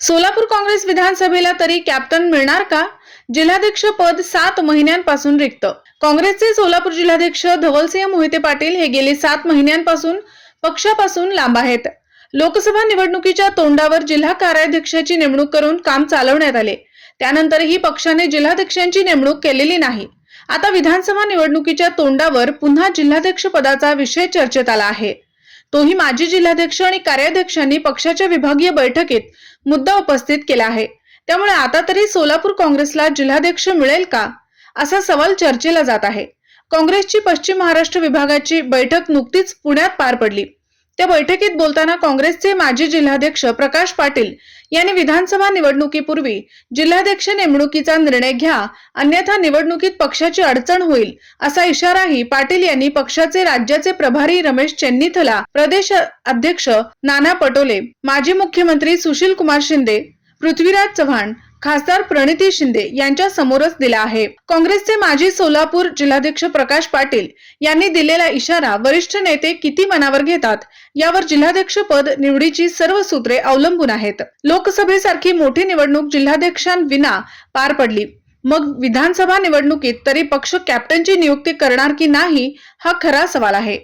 सोलापूर काँग्रेस विधानसभेला तरी कॅप्टन मिळणार का? जिल्हाध्यक्ष पद सात महिन्यांपासून रिक्त. काँग्रेसचे सोलापूर जिल्हाध्यक्ष धवलसिंह मोहिते पाटील हे गेले सात महिन्यांपासून पक्षापासून लांब आहेत. लोकसभा निवडणुकीच्या तोंडावर जिल्हा कार्याध्यक्षाची नेमणूक करून काम चालवण्यात आले. त्यानंतरही पक्षाने जिल्हाध्यक्षांची नेमणूक केलेली नाही. आता विधानसभा निवडणुकीच्या तोंडावर पुन्हा जिल्हाध्यक्ष पदाचा विषय चर्चेत आला आहे. तोही माजी जिल्हाध्यक्ष आणि कार्याध्यक्षांनी पक्षाच्या विभागीय बैठकीत मुद्दा उपस्थित केला आहे. त्यामुळे आता तरी सोलापूर काँग्रेसला जिल्हाध्यक्ष मिळेल का? असा सवाल चर्चेला जात आहे. काँग्रेसची पश्चिम महाराष्ट्र विभागाची बैठक नुकतीच पुण्यात पार पडली. त्या बैठकीत बोलताना काँग्रेसचे माजी जिल्हाध्यक्ष प्रकाश पाटील यांनी विधानसभा निवडणुकीपूर्वी जिल्हाध्यक्ष नेमणुकीचा निर्णय घ्या अन्यथा निवडणुकीत पक्षाची अडचण होईल असा इशाराही पाटील यांनी पक्षाचे राज्याचे प्रभारी रमेश चेन्नीथला प्रदेश अध्यक्ष नाना पटोले माजी मुख्यमंत्री सुशील कुमार शिंदे पृथ्वीराज चव्हाण खासदार प्रणिती शिंदे यांच्या समोरच दिला आहे. काँग्रेसचे माजी सोलापूर जिल्हाध्यक्ष प्रकाश पाटील यांनी दिलेला इशारा वरिष्ठ नेते किती मनावर घेतात यावर जिल्हाध्यक्ष पद निवडीची सर्व सूत्रे अवलंबून आहेत. लोकसभेसारखी मोठी निवडणूक जिल्हाध्यक्षांविना पार पडली. मग विधानसभा निवडणुकीत तरी पक्ष कॅप्टनची नियुक्ती करणार की नाही हा खरा सवाल आहे.